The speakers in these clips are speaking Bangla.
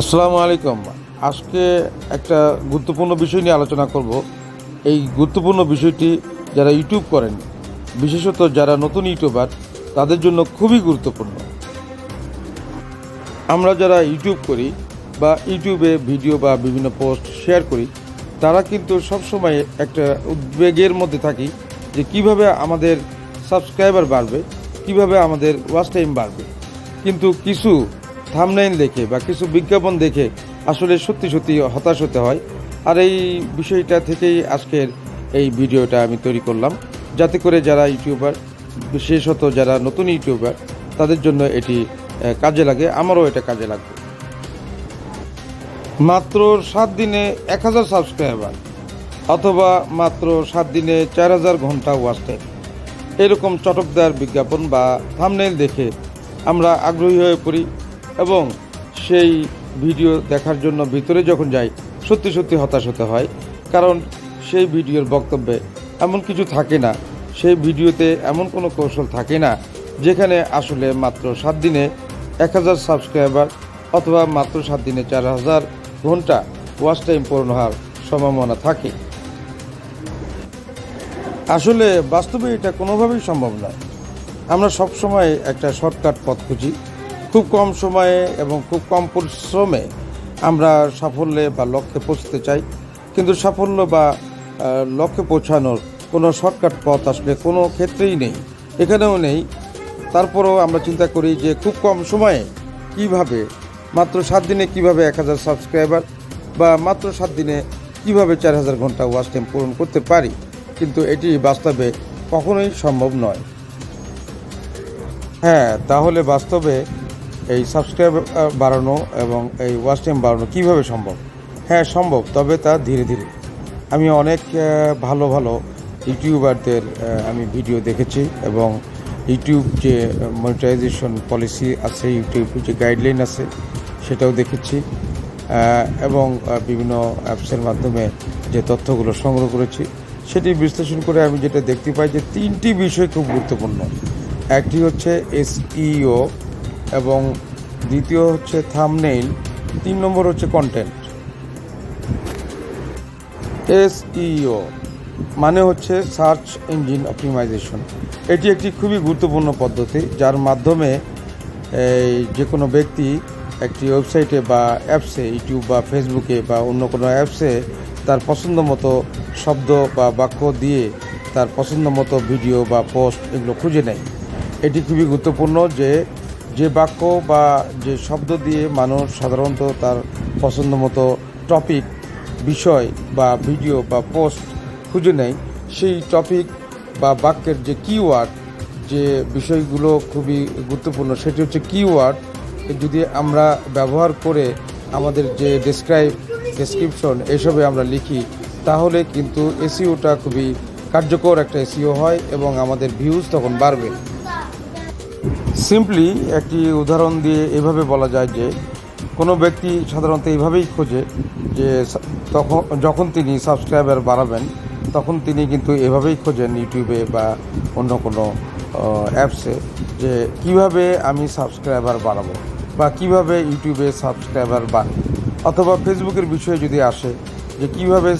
আসসালামু আলাইকুম। আজকে একটা গুরুত্বপূর্ণ বিষয় নিয়ে আলোচনা করব। এই গুরুত্বপূর্ণ বিষয়টি যারা ইউটিউব করেন, বিশেষত যারা নতুন ইউটিউবার, তাদের জন্য খুবই গুরুত্বপূর্ণ। আমরা যারা ইউটিউব করি বা ইউটিউবে ভিডিও বা বিভিন্ন পোস্ট শেয়ার করি, তারা কিন্তু সবসময় একটা উদ্বেগের মধ্যে থাকি যে কীভাবে আমাদের সাবস্ক্রাইবার বাড়বে, কীভাবে আমাদের ওয়াচ টাইম বাড়বে। কিন্তু কিছু থামনাইন দেখে বা কিছু বিজ্ঞাপন দেখে আসলে সত্যি সত্যি হতাশ হতে হয়। আর এই বিষয়টা থেকেই আজকের এই ভিডিওটা আমি তৈরি করলাম। যাতে করে যারা ইউটিউবার, বিশেষত যারা নতুন ইউটিউবার, তাদের জন্য এটি কাজে লাগে, আমারও এটা কাজে লাগবে। মাত্র সাত দিনে এক হাজার সাবস্ক্রাইবার অথবা মাত্র সাত দিনে চার হাজার ঘণ্টা ওয়াচ টাইম এরকম চটকদার বিজ্ঞাপন বা থামনেল দেখে আমরা আগ্রহী হয়ে পড়ি। এবং সেই ভিডিও দেখার জন্য ভিতরে যখন যাই, সত্যি সত্যি হতাশ হতে হয়। কারণ সেই ভিডিওর বক্তব্যে এমন কিছু থাকে না, সেই ভিডিওতে এমন কোনো কৌশল থাকে না, যেখানে আসলে মাত্র সাত দিনে এক হাজার সাবস্ক্রাইবার অথবা মাত্র সাত দিনে চার হাজার ঘণ্টা ওয়াচ টাইম পূরণ হওয়ার সম্ভাবনা থাকে। আসলে বাস্তবে এটা কোনোভাবেই সম্ভব নয়। আমরা সব সময় একটা শর্টকাট পথ খুঁজি। খুব কম সময়ে এবং খুব কম পরিশ্রমে আমরা সাফল্যে বা লক্ষ্যে পৌঁছতে চাই। কিন্তু সাফল্য বা লক্ষ্যে পৌঁছানোর কোনো শর্টকাট পথ আসলে কোনো ক্ষেত্রেই নেই, এখানেও নেই। তারপরেও আমরা চিন্তা করি যে খুব কম সময়ে কীভাবে, মাত্র সাত দিনে কীভাবে এক হাজার সাবস্ক্রাইবার বা মাত্র সাত দিনে কীভাবে চার হাজার ঘণ্টা ওয়াচ টাইম পূরণ করতে পারি, কিন্তু এটি বাস্তবে কখনোই সম্ভব নয়। হ্যাঁ তাহলে বাস্তবে এই সাবস্ক্রাইব বাড়ানো এবং এই ওয়াচ টাইম বাড়ানো কীভাবে সম্ভব? হ্যাঁ সম্ভব, তবে তা ধীরে ধীরে। আমি অনেক ভালো ভালো ইউটিউবারদের আমি ভিডিও দেখেছি এবং ইউটিউব যে মনিটাইজেশন পলিসি আছে, ইউটিউব যে গাইডলাইন আছে, সেটাও দেখেছি এবং বিভিন্ন অ্যাপসের মাধ্যমে যে তথ্যগুলো সংগ্রহ করেছি, সেটি বিশ্লেষণ করে আমি যেটা দেখতে পাই যে তিনটি বিষয় খুব গুরুত্বপূর্ণ। একটি হচ্ছে এসইও এবং দ্বিতীয় হচ্ছে থামনেইল তিন নম্বর হচ্ছে কন্টেন্ট এসইও মানে হচ্ছে সার্চ ইঞ্জিন অপটিমাইজেশন এটি একটি খুবই গুরুত্বপূর্ণ পদ্ধতি, যার মাধ্যমে এই যে কোনো ব্যক্তি একটি ওয়েবসাইটে বা অ্যাপসে ইউটিউব বা ফেসবুকে বা অন্য কোনো অ্যাপসে তার পছন্দ মতো শব্দ বা বাক্য দিয়ে তার পছন্দ মতো ভিডিও বা পোস্ট এগুলো খুঁজে নেয়। এটি খুবই গুরুত্বপূর্ণ যে যে বাক্য বা যে শব্দ দিয়ে মানুষ সাধারণত তার পছন্দ মতো টপিক, বিষয় বা ভিডিও বা পোস্ট খুঁজে নেয়, সেই টপিক বা বাক্যের যে কিওয়ার্ড যে বিষয়গুলো খুবই গুরুত্বপূর্ণ, সেটি হচ্ছে কিওয়ার্ড যদি আমরা ব্যবহার করে আমাদের যে ডেসক্রাইব ডেসক্রিপশন এসবে আমরা লিখি, তাহলে কিন্তু এসিওটা খুবই কার্যকর একটা এসিও হয় এবং আমাদের ভিউজ তখন বাড়বে। সিম্পলি একটি উদাহরণ দিয়ে এভাবে বলা যায় যে, কোনো ব্যক্তি সাধারণত এইভাবেই খোঁজে যে, তখন, যখন তিনি সাবস্ক্রাইবার বাড়াবেন, তখন তিনি কিন্তু এভাবেই খোঁজেন ইউটিউবে বা অন্য কোনো অ্যাপসে যে, কীভাবে আমি সাবস্ক্রাইবার বাড়াবো বা কীভাবে ইউটিউবে সাবস্ক্রাইবার বাড়ে। অথবা ফেসবুকের বিষয়ে যদি আসে যে, কীভাবে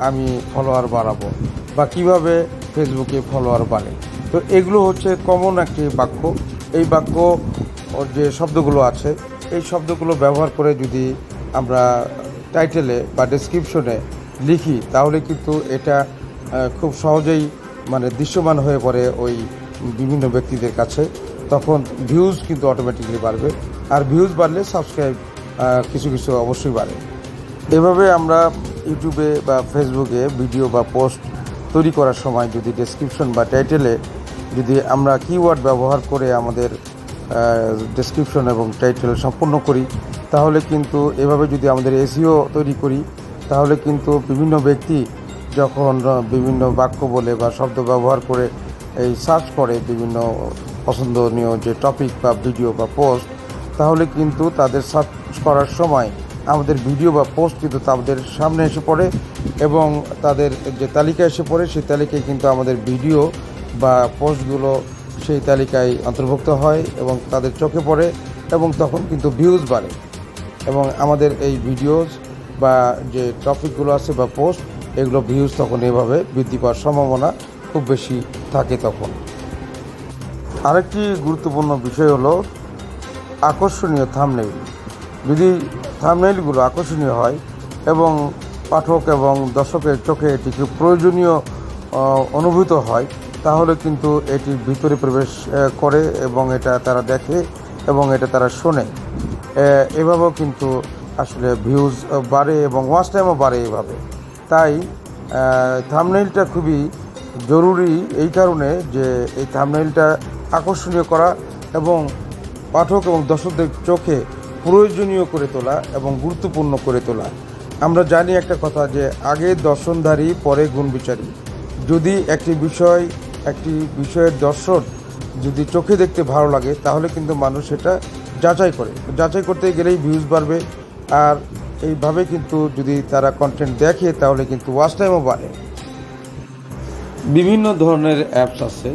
আমি ফলোয়ার বাড়াবো বা কীভাবে ফেসবুকে ফলোয়ার বাড়ে। তো এগুলো হচ্ছে কমন একটি বাক্য। এই বাক্য যে শব্দগুলো আছে, এই শব্দগুলো ব্যবহার করে যদি আমরা টাইটেলে বা ডেসক্রিপশনে লিখি, তাহলে কিন্তু এটা খুব সহজেই মানে দৃশ্যমান হয়ে পড়ে ওই বিভিন্ন ব্যক্তিদের কাছে। তখন ভিউজ কিন্তু অটোমেটিকলি বাড়বে। আর ভিউজ বাড়লে সাবস্ক্রাইব কিছু কিছু অবশ্যই বাড়ে। এভাবে আমরা ইউটিউবে বা ফেসবুকে ভিডিও বা পোস্ট তৈরি করার সময় যদি ডেসক্রিপশন বা টাইটেলে যদি আমরা কিওয়ার্ড ব্যবহার করে আমাদের ডেসক্রিপশন এবং টাইটেল সম্পূর্ণ করি। তাহলে কিন্তু এভাবে যদি আমাদের এসিও তৈরি করি, তাহলে কিন্তু বিভিন্ন ব্যক্তি যখন বিভিন্ন বাক্য বলে বা শব্দ ব্যবহার করে এই সার্চ করে বিভিন্ন পছন্দনীয় যে টপিক বা ভিডিও বা পোস্ট তাহলে কিন্তু তাদের সার্চ করার সময় আমাদের ভিডিও বা পোস্ট কিন্তু তাদের সামনে এসে পড়ে এবং তাদের যে তালিকা এসে পড়ে, সেই তালিকায় কিন্তু আমাদের ভিডিও বা পোস্টগুলো সেই তালিকায় অন্তর্ভুক্ত হয় এবং তাদের চোখে পড়ে এবং তখন কিন্তু ভিউজ বাড়ে। এবং আমাদের এই ভিডিওস বা যে টপিকগুলো আছে বা পোস্ট এগুলো ভিউজ তখন এভাবে বৃদ্ধি পাওয়ার সম্ভাবনা খুব বেশি থাকে তখন। আরেকটি গুরুত্বপূর্ণ বিষয় হলো আকর্ষণীয় থামনেইল যদি থামনেইলগুলো আকর্ষণীয় হয় এবং পাঠক এবং দর্শকের চোখে এটিকে প্রয়োজনীয় অনুভূত হয় তাহলে কিন্তু এটির ভিতরে প্রবেশ করে এবং এটা তারা দেখে এবং এটা তারা শোনে। এভাবেও কিন্তু আসলে ভিউজ বাড়ে এবং ওয়াচ টাইমও বাড়ে এভাবে। তাই থামনেইলটা খুবই জরুরি এই কারণে যে এই থামনেইলটা আকর্ষণীয় করা এবং পাঠক এবং দর্শকদের চোখে প্রয়োজনীয় করে তোলা এবং গুরুত্বপূর্ণ করে তোলা। আমরা জানি একটা কথা যে, আগে দর্শনধারী, পরে গুণবিচারী। যদি একটি বিষয় একটি বিষয়ের দর্শন যদি চোখে দেখতে ভালো লাগে, তাহলে কিন্তু মানুষ সেটা যাচাই করে। যাচাই করতে গেলেই ভিউজ বাড়বে। আর এইভাবে কিন্তু যদি তারা কন্টেন্ট দেখে, তাহলে কিন্তু ওয়াচ টাইমও বাড়ে। বিভিন্ন ধরনের অ্যাপস আছে,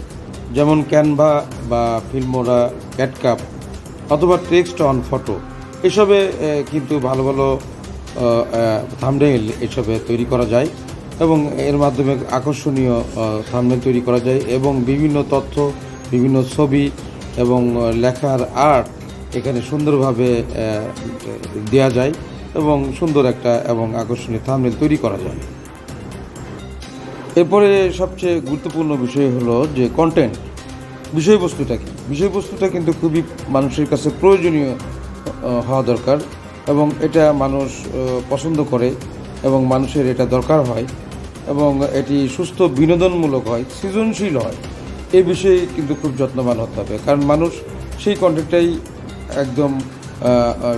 যেমন ক্যানভা বা ফিল্মোরা ক্যাটকাপ অথবা টেক্সট অন ফটো এসবে কিন্তু ভালো ভালো থামডেল এসবে তৈরি করা যায়। এবং এর মাধ্যমে আকর্ষণীয় থামডেল তৈরি করা যায় এবং বিভিন্ন তথ্য, বিভিন্ন ছবি এবং লেখার আর্ট এখানে সুন্দরভাবে দেয়া যায় এবং সুন্দর একটা এবং আকর্ষণীয় থামডেল তৈরি করা যায়। এরপরে সবচেয়ে গুরুত্বপূর্ণ বিষয় হলো যে কন্টেন্ট বিষয়বস্তুটা কি? বিষয়বস্তুটা কিন্তু খুবই মানুষের কাছে প্রয়োজনীয় হওয়া দরকার এবং এটা মানুষ পছন্দ করে এবং মানুষের এটা দরকার হয়। এবং এটি সুস্থ বিনোদনমূলক হয়, সৃজনশীল হয়। এ বিষয়ে কিন্তু খুব যত্নবান হতে হবে, কারণ মানুষ সেই কন্টেন্টটাই একদম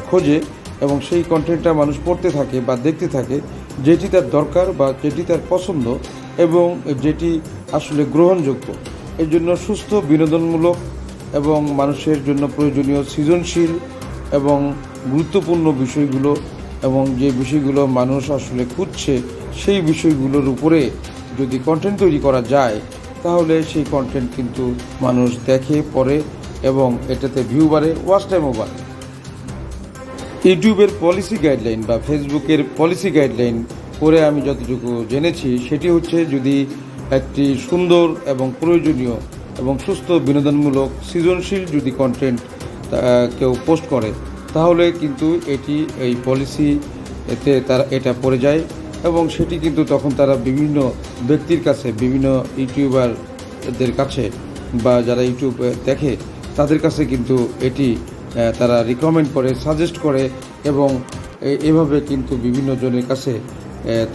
খোঁজে এবং সেই কন্টেন্টটা মানুষ পড়তে থাকে বা দেখতে থাকে, যেটি তার দরকার বা যেটি তার পছন্দ এবং যেটি আসলে গ্রহণযোগ্য। এর জন্য সুস্থ বিনোদনমূলক এবং মানুষের জন্য প্রয়োজনীয় সৃজনশীল এবং গুরুত্বপূর্ণ বিষয়গুলো এবং যে বিষয়গুলো মানুষ আসলে খুঁজছে সেই বিষয়গুলোর উপরে যদি কন্টেন্ট তৈরি করা যায়, তাহলে সেই কন্টেন্ট কিন্তু মানুষ দেখে, পড়ে এবং এটাতে ভিউ বাড়ে ওয়াচ টাইমও বাড়ে। ইউটিউবের পলিসি গাইডলাইন বা ফেসবুকের পলিসি গাইডলাইন করে আমি যতটুকু জেনেছি, সেটি হচ্ছে যদি একটি সুন্দর এবং প্রয়োজনীয় এবং সুস্থ বিনোদনমূলক সৃজনশীল যদি কন্টেন্ট কেউ পোস্ট করে, তাহলে কিন্তু এটি এই পলিসি এতে তারা, এটা পড়ে যায়। এবং সেটি কিন্তু তখন তারা বিভিন্ন ব্যক্তির কাছে, বিভিন্ন ইউটিউবারদের কাছে বা যারা ইউটিউব দেখে, তাদের কাছে কিন্তু এটি তারা রিকমেন্ড করে সাজেস্ট করে এবং এভাবে কিন্তু বিভিন্ন জনের কাছে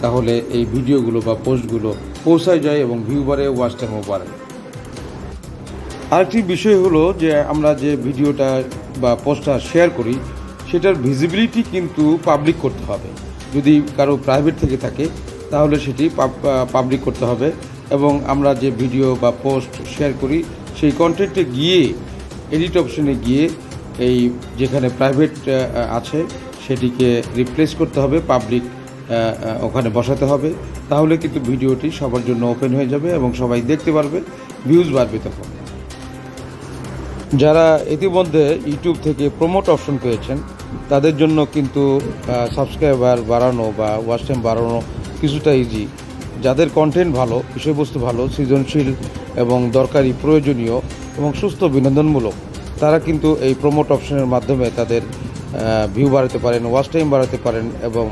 তাহলে এই ভিডিওগুলো বা পোস্টগুলো পৌঁছায় যায় এবং ভিউ বাড়ে ওয়াচ টাইমও বাড়ে। আরেকটি বিষয় হলো যে আমরা যে ভিডিওটা বা পোস্টটা শেয়ার করি সেটার ভিজিবিলিটি কিন্তু পাবলিক করতে হবে। যদি কারও প্রাইভেট থেকে থাকে, তাহলে সেটি পাবলিক করতে হবে এবং আমরা যে ভিডিও বা পোস্ট শেয়ার করি, সেই কন্টেন্টে গিয়ে এডিট অপশনে গিয়ে এই যেখানে প্রাইভেট আছে, সেটিকে রিপ্লেস করতে হবে পাবলিক ওখানে বসাতে হবে। তাহলে কিন্তু ভিডিওটি সবার জন্য ওপেন হয়ে যাবে এবং সবাই দেখতে পারবে ভিউজ বাড়বে তখন। যারা ইতিমধ্যে ইউটিউব থেকে প্রমোট অপশন পেয়েছেন, তাদের জন্য কিন্তু সাবস্ক্রাইবার বাড়ানো বা ওয়াচ টাইম বাড়ানো কিছুটা ইজি যাদের কন্টেন্ট ভালো, বিষয়বস্তু ভালো, সৃজনশীল এবং দরকারি, প্রয়োজনীয় এবং সুস্থ, বিনোদনমূলক, তারা কিন্তু এই প্রমোট অপশনের মাধ্যমে তাদের ভিউ বাড়াতে পারেন ওয়াচ টাইম বাড়াতে পারেন এবং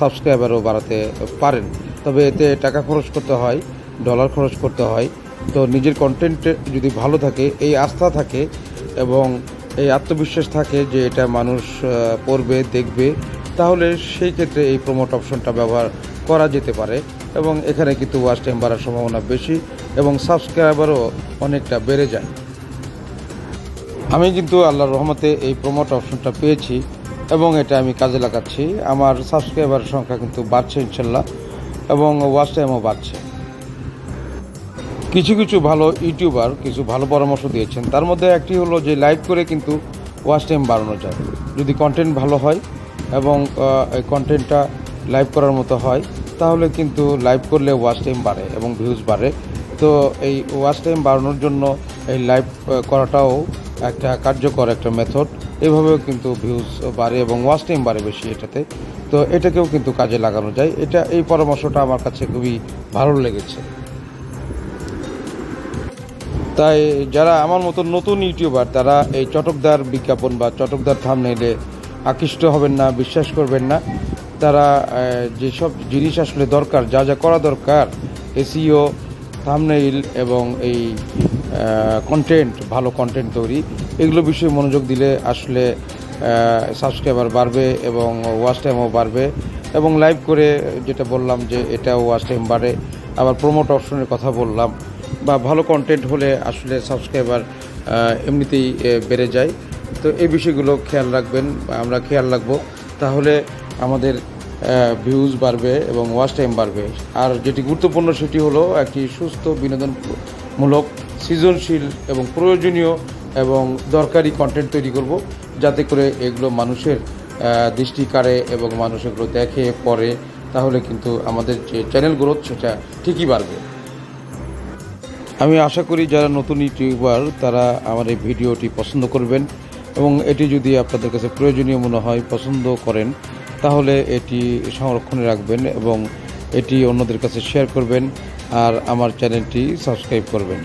সাবস্ক্রাইবারও বাড়াতে পারেন। তবে এতে টাকা খরচ করতে হয় ডলার খরচ করতে হয় তো নিজের কন্টেন্ট যদি ভালো থাকে, এই আস্থা থাকে এবং এই আত্মবিশ্বাস থাকে যে এটা মানুষ পড়বে, দেখবে, তাহলে সেই ক্ষেত্রে এই প্রমোট অপশনটা ব্যবহার করা যেতে পারে এবং এখানে কিন্তু ওয়াচ টাইম বাড়ার সম্ভাবনা বেশি এবং সাবস্ক্রাইবারও অনেকটা বেড়ে যায়। আমি কিন্তু আল্লাহর রহমতে এই প্রমোট অপশনটা পেয়েছি এবং এটা আমি কাজে লাগাচ্ছি। আমার সাবস্ক্রাইবার সংখ্যা কিন্তু বাড়ছে ইনশাল্লাহ এবং ওয়াচ টাইমও বাড়ছে। কিছু কিছু ভালো ইউটিউবার কিছু ভালো পরামর্শ দিয়েছেন। তার মধ্যে একটি হলো যে লাইভ করে কিন্তু ওয়াচ টাইম বাড়ানো যায়। যদি কন্টেন্ট ভালো হয় এবং এই কন্টেন্টটা লাইভ করার মতো হয়, তাহলে কিন্তু লাইভ করলে ওয়াচ টাইম বাড়ে এবং ভিউজ বাড়ে। তো এই ওয়াচ টাইম বাড়ানোর জন্য এই লাইভ করাটাও একটা কার্যকর একটা মেথড এভাবেও কিন্তু ভিউজ বাড়ে এবং ওয়াচ টাইম বাড়ে বেশি এটাতে। তো এটাকেও কিন্তু কাজে লাগানো যায়। এটা, এই পরামর্শটা আমার কাছে খুবই ভালো লেগেছে। তাই যারা আমার মতো নতুন ইউটিউবার, তারা এই চটকদার বিজ্ঞাপন বা চটকদার থামনেইলে আকৃষ্ট হবেন না, বিশ্বাস করবেন না। তারা যেসব জিনিস আসলে দরকার, যা যা করা দরকার এসিও থামনেইল এবং এই কন্টেন্ট ভালো কন্টেন্ট তৈরি, এগুলো বিষয়ে মনোযোগ দিলে আসলে সাবস্ক্রাইবার বাড়বে এবং ওয়াচ টাইমও বাড়বে। এবং লাইভ করে, যেটা বললাম যে এটা ওয়াচ টাইম বাড়ে। আবার প্রমোট অপশনের কথা বললাম। বা ভালো কন্টেন্ট হলে আসলে সাবস্ক্রাইবার এমনিতেই বেড়ে যায়। তো এই বিষয়গুলো খেয়াল রাখবেন, আমরা খেয়াল রাখব। তাহলে আমাদের ভিউজ বাড়বে এবং ওয়াচ টাইম বাড়বে। আর যেটি গুরুত্বপূর্ণ সেটি হলো একটি সুস্থ বিনোদনমূলক, সৃজনশীল এবং প্রয়োজনীয় এবং দরকারি কন্টেন্ট তৈরি করব, যাতে করে এগুলো মানুষের দৃষ্টি কাড়ে এবং মানুষ এগুলো দেখে, পড়ে। তাহলে কিন্তু আমাদের যে চ্যানেল গ্রোথ সেটা ঠিকই বাড়বে। আমি আশা করি যারা নতুন ইউটিউবার, তারা আমার এই ভিডিওটি পছন্দ করবেন এবং এটি যদি আপনাদের কাছে প্রয়োজনীয় মনে হয়, পছন্দ করেন, তাহলে এটি সংরক্ষণে রাখবেন এবং এটি অন্যদের কাছে শেয়ার করবেন আর আমার চ্যানেলটি সাবস্ক্রাইব করবেন।